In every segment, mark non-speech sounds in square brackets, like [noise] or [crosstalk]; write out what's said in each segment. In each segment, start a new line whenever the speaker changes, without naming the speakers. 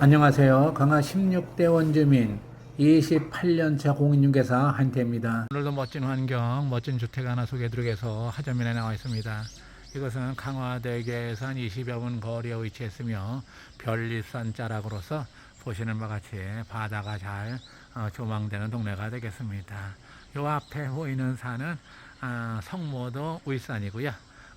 안녕하세요. 강화 16대 원주민 28년차 공인중개사 한태입니다. 오늘도 멋진 환경, 멋진 주택 하나 소개해드리기 위해서 하전면에 나와 있습니다. 이것은 강화대교에서 한 20여 분 거리에 위치했으며 별립산 자락으로서 보시는 바와 같이 바다가 잘 어, 조망되는 동네가 되겠습니다. 요 앞에 보이는 산은 아, 성모도 울산이고요.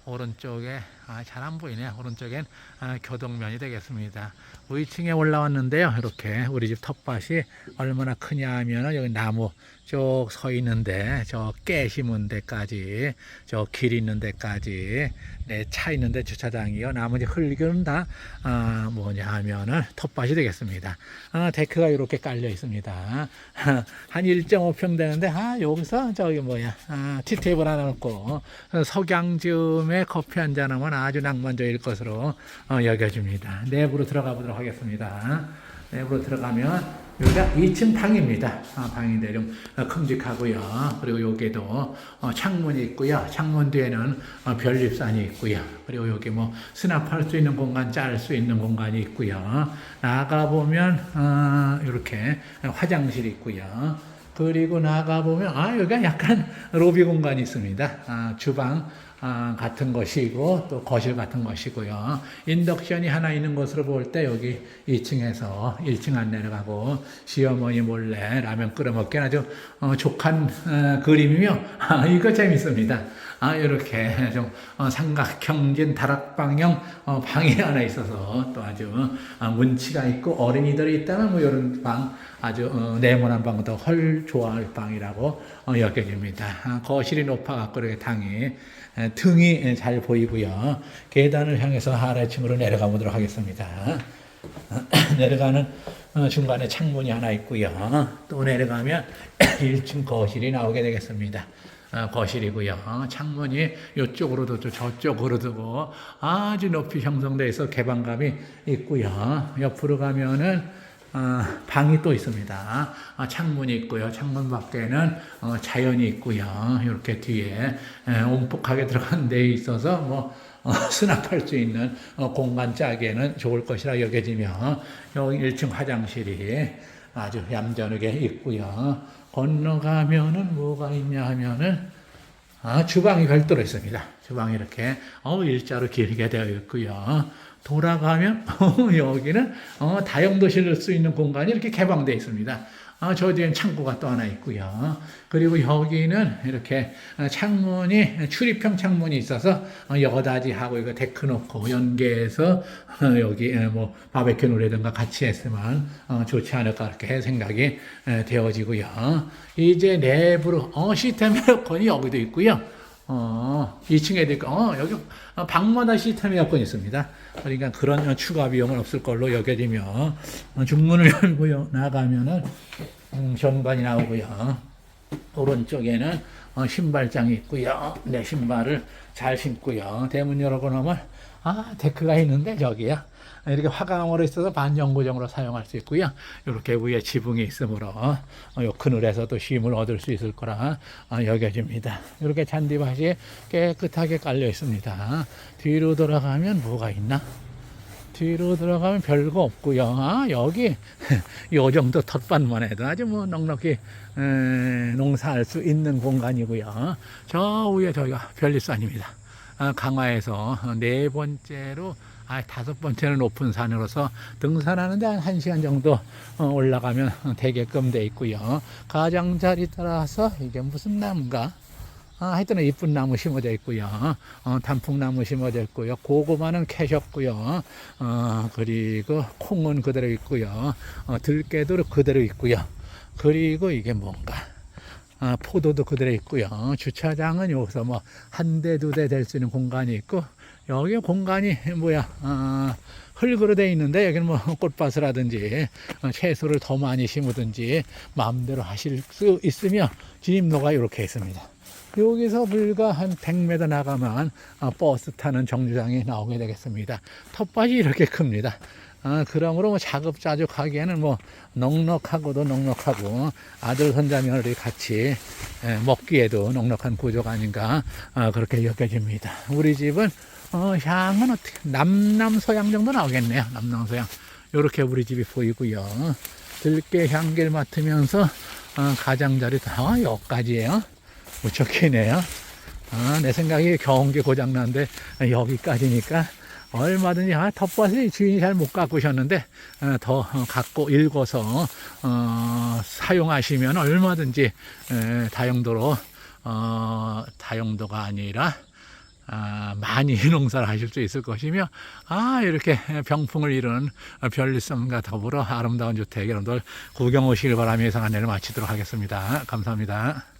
오른쪽에 아, 잘 안 보이네요. 오른쪽엔 아, 교동면이 되겠습니다. 위층에 올라왔는데요. 이렇게 우리 집 텃밭이 얼마나 크냐 하면은 여기 나무 쭉 서 있는데 저 깨 심은 데까지 저 길 있는 데까지 내 차 있는 데 주차장이요. 나머지 흙은 다 아, 뭐냐 하면은 텃밭이 되겠습니다. 아, 데크가 이렇게 깔려 있습니다. [laughs] 한 1.5평 되는데 아 여기서 저기 뭐야 아, 티테이블 하나 놓고 석양쯤에 커피 한 잔 하면 아주 낭만적일 것으로 어, 여겨집니다. 내부로 들어가 보도록 하겠습니다. 내부로 들어가면 여기가 2층 방입니다. 아, 방인데 좀 어, 큼직하고요. 그리고 여기도 어, 창문이 있고요. 창문 뒤에는 어, 별립산이 있고요. 그리고 여기 뭐 수납할 수 있는 공간, 짤 수 있는 공간이 있고요. 나가 보면 어, 이렇게 화장실이 있고요. 그리고 나가 보면 아 여기가 약간 로비 공간이 있습니다. 아, 주방 아, 같은 것이고 또 거실 같은 것이고요. 인덕션이 하나 있는 것으로 볼 때 여기 2층에서 1층 안 내려가고 시어머니 몰래 라면 끓여 먹기는 아주 어, 족한 어, 그림이며 아, 이거 재밌습니다. 아 이렇게 좀 어, 삼각형진 다락방형 어, 방이 하나 있어서 또 아주 어, 문치가 있고 어린이들이 있다면 뭐 이런 방 아주 어, 네모난 방도 헐 좋아할 방이라고 어, 여겨집니다. 아, 거실이 높아갖고 이렇게 당이 에, 등이 잘 보이고요. 계단을 향해서 아래층으로 내려가 보도록 하겠습니다. [clears throat] 내려가는 어, 중간에 창문이 하나 있고요. 또 내려가면 [clears throat] 1층 거실이 나오게 되겠습니다. 어, 거실이고요. 어, 창문이 이쪽으로도 또 저쪽으로도 뭐 아주 높이 있어 개방감이 있고요. 옆으로 가면은 어, 방이 또 있습니다. 아, 창문이 있고요. 창문 밖에는 어, 자연이 있고요. 이렇게 뒤에 에, 옴폭하게 들어간 데 있어서 뭐 어, [laughs] 수납할 수 있는 어, 공간 짜기에는 좋을 것이라 여겨지며 여기 1층 화장실이 아주 얌전하게 있고요. 건너가면은 뭐가 있냐 하면은 아, 주방이 별도로 있습니다. 주방이 이렇게 어, 일자로 길게 되어 있고요. 돌아가면 [laughs] 어, 여기는 어, 다용도 실을 수 있는 공간이 이렇게 개방되어 있습니다. 어, 저 뒤엔 창고가 또 하나 있고요. 그리고 여기는 이렇게 어, 창문이 출입형 창문이 있어서 어, 여다지하고 이거 데크 놓고 연계해서 어, 여기 에, 뭐 바베큐 노래든가 같이 했으면 어, 좋지 않을까 이렇게 생각이 에, 되어지고요. 이제 내부로 어, 시스템 에어컨이 여기도 있고요. 어, 2층에도 있고, 어, 여기 어, 방마다 시스템 에어컨이 있습니다. 그러니까 그런 추가 비용은 없을 걸로 여겨지며, 어, 중문을 [laughs] 열고 나가면은, 음, 현관이 나오고요. 오른쪽에는 어, 신발장이 있고요. 내 신발을 잘 신고요. 대문 나면, 아, 데크가 있는데, 저기야. 이렇게 화강으로 있어서 반영구정으로 사용할 수 있고요. 이렇게 위에 지붕이 있으므로 어, 요 그늘에서 또 쉼을 얻을 수 있을 거라 어, 여겨집니다. 이렇게 잔디밭이 깨끗하게 깔려 있습니다. 뒤로 돌아가면 뭐가 있나? 뒤로 들어가면 별거 없고요. 아, 여기 [laughs] 요 정도 텃밭만 해도 아주 뭐 넉넉히 에, 농사할 수 있는 공간이고요. 저 위에 저희가 별립산입니다. 아, 강화에서 네 번째로 아, 다섯 번째는 높은 산으로서 등산하는데 한 1시간 정도 어, 올라가면 되게끔 돼 있고요. 가장자리 따라서 이게 무슨 나무인가? 아, 하여튼 이쁜 나무 심어져 있고요. 어, 단풍나무 심어져 있고요. 고구마는 캐셨고요. 어, 그리고 콩은 그대로 있고요. 어, 들깨도 그대로 있고요. 그리고 이게 뭔가? 아, 포도도 그대로 있고요. 주차장은 여기서 뭐 한 대, 두 대 될 수 있는 공간이 있고, 여기 공간이 뭐야, 아, 흙으로 돼 있는데 여기는 뭐 꽃밭을 하든지 어, 채소를 더 많이 심으든지 마음대로 하실 수 있으며 진입로가 이렇게 있습니다. 여기서 불과 한 100m 나가면 어, 버스 타는 정류장이 나오게 되겠습니다. 텃밭이 이렇게 큽니다. 아, 그러므로 뭐 자급자족하기에는 뭐 넉넉하고도 넉넉하고 아들 손자며느리 같이 에, 먹기에도 넉넉한 구조가 아닌가 아, 그렇게 여겨집니다. 우리 집은 어, 향은 어떻게 남남서양 정도 나오겠네요. 남남서양 이렇게 우리 집이 보이고요. 들깨 향기를 맡으면서 어, 가장자리 다 여기까지예요. 무척 기네요. 아, 내 생각에 경운기 고장난데 여기까지니까 얼마든지 아, 텃밭을 주인이 잘 못 가꾸셨는데 어, 더 어, 갖고 읽어서 어, 사용하시면 얼마든지 에, 다용도로 어, 다용도가 아니라 아, 많이 [laughs] 농사를 하실 수 있을 것이며 아 이렇게 병풍을 이룬 별리섬과 더불어 아름다운 주택 여러분들 구경 오시길 바라면서 안내를 마치도록 하겠습니다. 감사합니다.